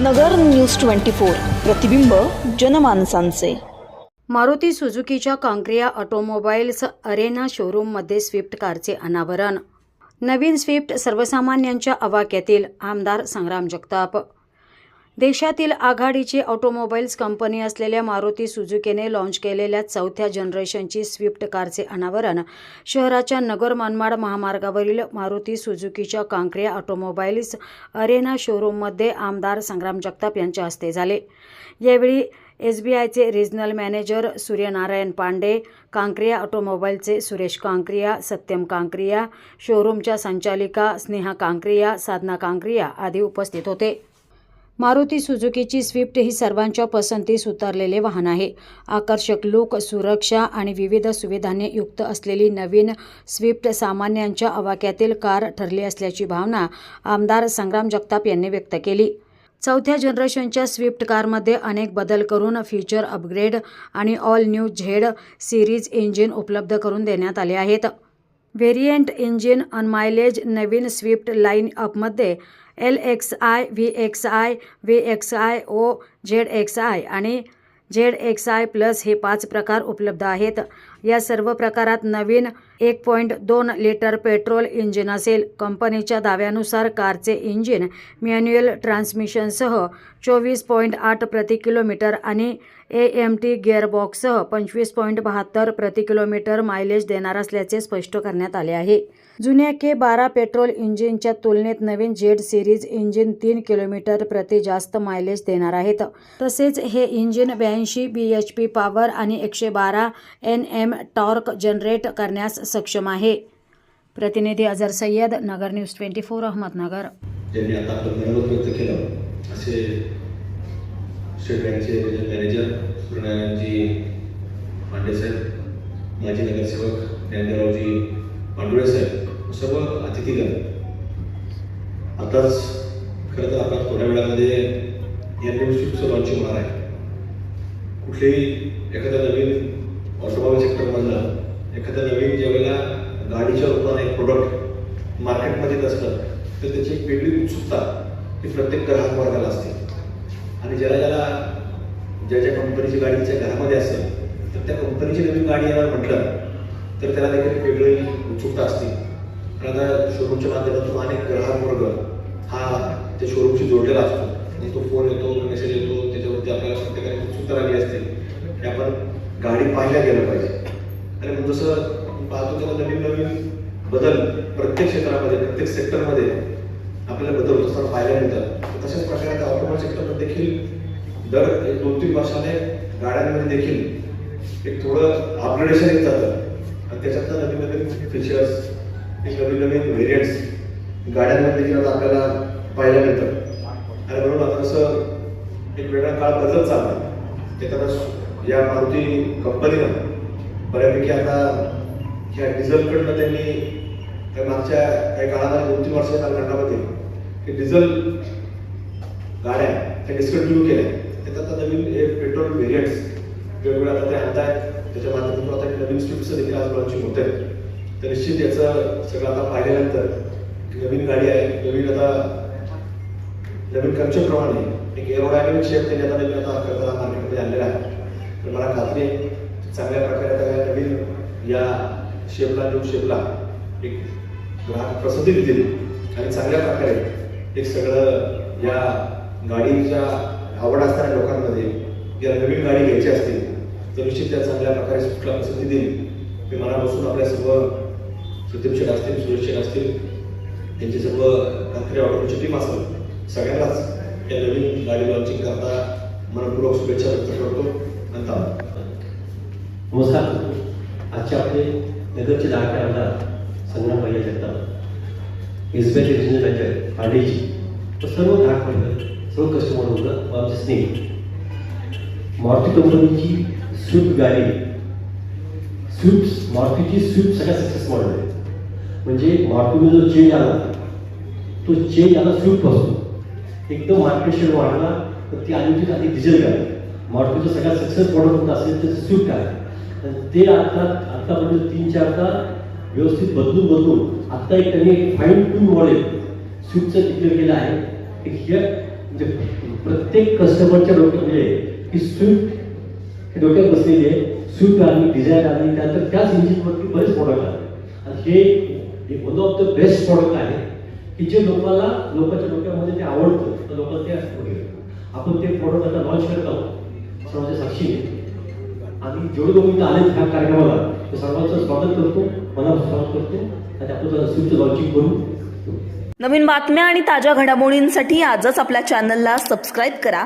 नगर news twenty four. प्रतिबिंब जनमानसांचे. मारुती सुझुकीच्या कांक्रिया ऑटोमोबाईल्स अरेना शोरूममध्ये स्विफ्ट कारचे अनावरण. नवीन स्विफ्ट सर्वसामान्यांच्या आवाक्यातील आमदार संग्राम जगताप. देशातील आघाडीची ऑटोमोबाईल्स कंपनी असलेल्या मारुती सुझुकीने लॉन्च केलेल्या चौथ्या जनरेशनची स्विफ्ट कारचे अनावरण. शहराच्या नगर मनमाड महामार्गावरील मारुती सुझुकीच्या कांक्रिया ऑटोमोबाईल्स अरेना शोरूममध्ये आमदार संग्राम जगताप यांच्या हस्ते झाले. यावेळी एस बी आयचे रिजनल मॅनेजर सूर्यनारायण पांडे कांक्रिया ऑटोमोबाईलचे सुरेश कांक्रिया सत्यम कांक्रिया शोरूमच्या संचालिका स्नेहा कांक्रिया साधना कांक्रिया आदी उपस्थित होते. मारुती सुझुकीची स्विफ्ट ही सर्वांच्या पसंतीस उतरलेले वाहन आहे. आकर्षक लूक सुरक्षा आणि विविध सुविधांनी युक्त असलेली नवीन स्विफ्ट सामान्यांच्या आवाक्यातील कार ठरली असल्याची भावना आमदार संग्राम जगताप यांनी व्यक्त केली. चौथ्या जनरेशनच्या स्विफ्ट कारमध्ये अनेक बदल करून फीचर अपग्रेड आणि all new Z series engine उपलब्ध करून देण्यात आले आहेत. व्हेरियंट इंजिन ऑन मायलेज नवीन Swift line अपमध्ये L X I V X I V X I O Z X I आणि झेड एक्स आय प्लस हे पाच प्रकार उपलब्ध आहेत. या सर्व प्रकारात नवीन एक पॉईंट दोन लिटर पेट्रोल इंजिन असेल. कंपनीच्या दाव्यानुसार कारचे इंजिन मॅन्युअल ट्रान्समिशनसह चोवीस पॉईंट आठ प्रति किलोमीटर आणि ए एम टी गिअरबॉक्ससह पंचवीस पॉईंट बहात्तर प्रति किलोमीटर मायलेज देणार असल्याचे स्पष्ट करण्यात आले आहे. जुन्या के बारा पेट्रोल इंजिनच्या तुलनेत नवीन जेड सिरीज इंजिन तीन किलोमीटर प्रति जास्त मायलेज देणार आहेत. तसेच हे इंजिन ब्याऐंशी बी एच पी पॉवर आणि एकशे बारा एन एम टॉर्क जनरेट करण्यास सक्षम आहे. प्रतिनिधी Azhar Sayyad Nagar news twenty four Ahmednagar. ज्यांनी आता व्यक्त केलं असे स्टेट बँकचे मॅनेजर आताच खरं तर आता थोड्या वेळामध्ये या न्यूज लॉन्चिंग होणार आहे. कुठलेही एखाद्या नवीन ऑटोमोबाईल सेक्टरमधलं एखाद्या नवीन ज्यावेळेला गाडीच्या रूपाने एक प्रोडक्ट मार्केटमध्ये येत असलं तर त्याची एक वेगळी उत्सुकता ही प्रत्येक ग्राहक वर्गाला असते. आणि ज्याला ज्याला ज्या ज्या कंपनीची गाडी त्या घरामध्ये असेल तर त्या कंपनीची नवीन गाडी येणार म्हटलं तर त्याला देखील वेगळी उत्सुकता असते. आता शोरूमच्या माध्यमातून अनेक ग्राहक वर्ग हा त्या शोरूमशी जोडलेला असतो. आणि तो फोन येतो मेसेज येतो त्याच्यावरती आपल्याला प्रत्येकाने उत्सुकता लागली असते. की आपण गाडी पाहायला गेलं पाहिजे. आणि मग जसं आपण पाहतो तेव्हा नवीन नवीन बदल प्रत्येक क्षेत्रामध्ये प्रत्येक सेक्टरमध्ये आपल्याला बदल होत असताना पाहायला मिळतात. तशाच प्रकारे आता ऑटोमोबाईल सेक्टरमध्ये देखील दर एक दोन तीन वर्षाने गाड्यांमध्ये देखील एक थोडं अपग्रेडेशन येत जातं. आणि त्याच्यातनं नवीन नवीन फीचर्स एक नवीन नवीन व्हेरियंट्स गाड्यांमध्ये देखील आता आपल्याला पाहायला मिळतं. आणि म्हणून आता असं एक वेगळा काळ बदलत चालला त्याच्यातच या मारुती कंपनीनं बऱ्यापैकी आता ह्या डिझेलकडनं त्यांनी त्या मागच्या काही काळामध्ये दोन तीन वर्षाच्या कालखंडामध्ये की डिझेल गाड्या त्या डिस्कंटिन्यू केल्या त्यात आता नवीन हे पेट्रोल व्हेरियंट्स वेगवेगळ्या आता ते आणत आहेत त्याच्या माध्यमातून आता एक नवीन स्ट्रिप्स देखील आज लॉन्चिंग होत आहे तर निश्चित याचं सगळं आता पाहिल्यानंतर नवीन गाडी आहे. नवीन आता नवीन कक्षेप्रमाणे एक एरोडायनामिक शेप त्यांनी आता नवीन आता करताना मार्केटमध्ये आणलेला आहे. तर मला खात्री आहे चांगल्या प्रकारे आता या नवीन या शेपला न्यू शेपला एक ग्राहक प्रसिद्धी देतील. आणि चांगल्या प्रकारे एक सगळं या गाडीच्या आवड असणाऱ्या लोकांमध्ये ज्याला नवीन गाडी घ्यायची असतील तर निश्चित त्या चांगल्या प्रकारे सुटला प्रसिद्धी देईल. मी मनापासून आपल्या सर्व सत्यम शेठ असतील सुरेश शेठ असतील त्यांचे सर्व कांकरे ऑटोची टीम असेल सगळ्यांनाच या नवीन गाडी लॉन्चिंग करता मनपूर्वक शुभेच्छा व्यक्त करतो आणि नमस्कार. आजचे आपले नगरचे दहाटे आमदार संग्राम भैया जगताप. एस बी आयचे रिजनल मॅनेजर पांडेजी. तर सर्व ग्राहक वर्ग सर्व कस्टमर वर्ग आमचे स्नेह. मारुती कंपनीची स्विफ्ट गाडी स्विफ्ट मारुतीची स्विफ्ट सगळ्यात सक्सेस मॉडेल आहे म्हणजे मार्केटमध्ये जो चेंज आला तो चेंज आला स्विफ्टपासून एकदम मार्केट शेअर वाढला तर ती आली आधी डिझेल गाडी. मारुतीचं सगळ्यात सक्सेस प्रॉडक्ट कोणतं असेल तर स्विफ्ट आहे ते आता आतापर्यंत तीन चारदा व्यवस्थित बदलून बदलून आता एक त्यांनी एक फाईन टून मॉडेल स्विफ्टचं डिक्लेअर केलं आहे. हे म्हणजे प्रत्येक कस्टमरच्या डोक्यात म्हणजे की स्विफ्ट हे डोक्यात बसलेली आहे स्विफ्ट आली डिझायर आली त्यानंतर त्याच इंजिनवरती बरेच प्रॉडक्ट आले. आणि हे one of the best product आहे. की जे लोकांना लोकांच्या डोक्यामध्ये ते आवडतं तर लोक ते असतं आपण ते प्रॉडक्ट आता लॉन्च करत आहोत. सर्वांच्या साक्षीने आणि जेवढे लोक इथं आले ह्या कार्यक्रमाला ते सर्वांचं स्वागत करतो मला स्वागत करतो. आणि आपण त्याला स्विफ्ट लॉन्चिंग करू. नवीन बातम्या आणि ताज्या घडामोडींसाठी आजच आपल्या चॅनलला सबस्क्राईब करा.